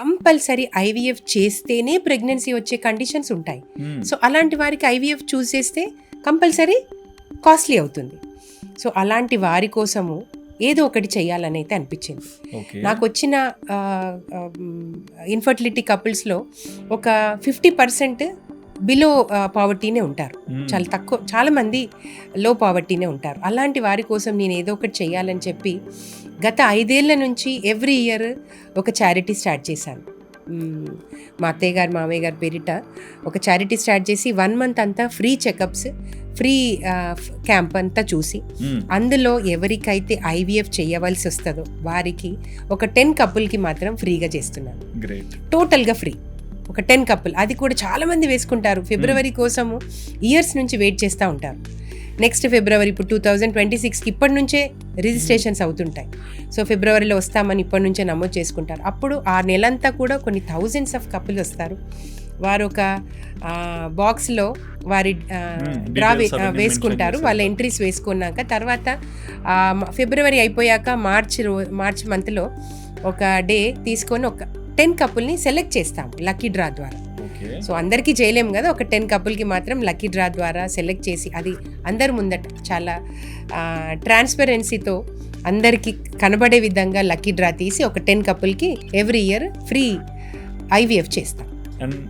Compulsory IVF చేస్తేనే pregnancy వచ్చే conditions ఉంటాయి. సో అలాంటి వారికి ఐవీఎఫ్ చూస్ చేస్తే కంపల్సరీ కాస్ట్లీ అవుతుంది. సో అలాంటి వారి కోసము ఏదో ఒకటి చేయాలని అయితే అనిపించింది నాకు వచ్చిన ఇన్ఫర్టిలిటీ కపుల్స్లో ఒక ఫిఫ్టీ పర్సెంట్ బిలో పావర్టీనే ఉంటారు మ్మ్. చాలా తక్కువ చాలా మంది లో పావర్టీనే ఉంటారు అలాంటి వారి కోసం నేను ఏదో ఒకటి చేయాలని చెప్పి గత ఐదేళ్ళ నుంచి ఎవ్రీ ఇయర్ ఒక చారిటీ స్టార్ట్ చేశాను మ్మ్. మా అత్తయ్య గారు మామయ్య గారి పేరిట ఒక చారిటీ స్టార్ట్ చేసి వన్ మంత్ అంతా ఫ్రీ చెకప్స్ ఫ్రీ క్యాంప్ అంతా చూసి మ్మ్. అందులో ఎవరికైతే ఐవీఎఫ్ చేయవలసి వస్తుందో వారికి ఒక టెన్ కపుల్కి మాత్రం ఫ్రీగా చేస్తున్నాను టోటల్గా ఫ్రీ ఒక టెన్ కపుల్ అది కూడా చాలా మంది వేసుకుంటారు. ఫిబ్రవరి కోసము ఇయర్స్ నుంచి వెయిట్ చేస్తూ ఉంటారు. నెక్స్ట్ ఫిబ్రవరి ఇప్పుడు టూ థౌజండ్ ట్వంటీ సిక్స్కి ఇప్పటి నుంచే రిజిస్ట్రేషన్స్ అవుతుంటాయి. సో ఫిబ్రవరిలో వస్తామని ఇప్పటి నుంచే నమోదు చేసుకుంటారు. అప్పుడు ఆ నెలంతా కూడా కొన్ని థౌజండ్స్ ఆఫ్ కపుల్ వస్తారు. వారు ఒక బాక్స్లో వారి డ్రా వేసుకుంటారు. వాళ్ళ. ఎంట్రీస్ వేసుకున్నాక తర్వాత ఫిబ్రవరి అయిపోయాక మార్చ్ రో మార్చ్ మంత్లో ఒక డే తీసుకొని ఒక టెన్ కపుల్ని సెలెక్ట్ చేస్తాం లక్కీ డ్రా ద్వారా. సో అందరికీ చేయలేము కదా ఒక టెన్ కపుల్కి మాత్రం లక్కీ డ్రా ద్వారా సెలెక్ట్ చేసి అది అందరి ముందట చాలా ట్రాన్స్పరెన్సీతో అందరికీ కనబడే విధంగా లక్కీ డ్రా తీసి ఒక టెన్ కపుల్కి ఎవ్రీ ఇయర్ ఫ్రీ ఐవీఎఫ్ చేస్తాం.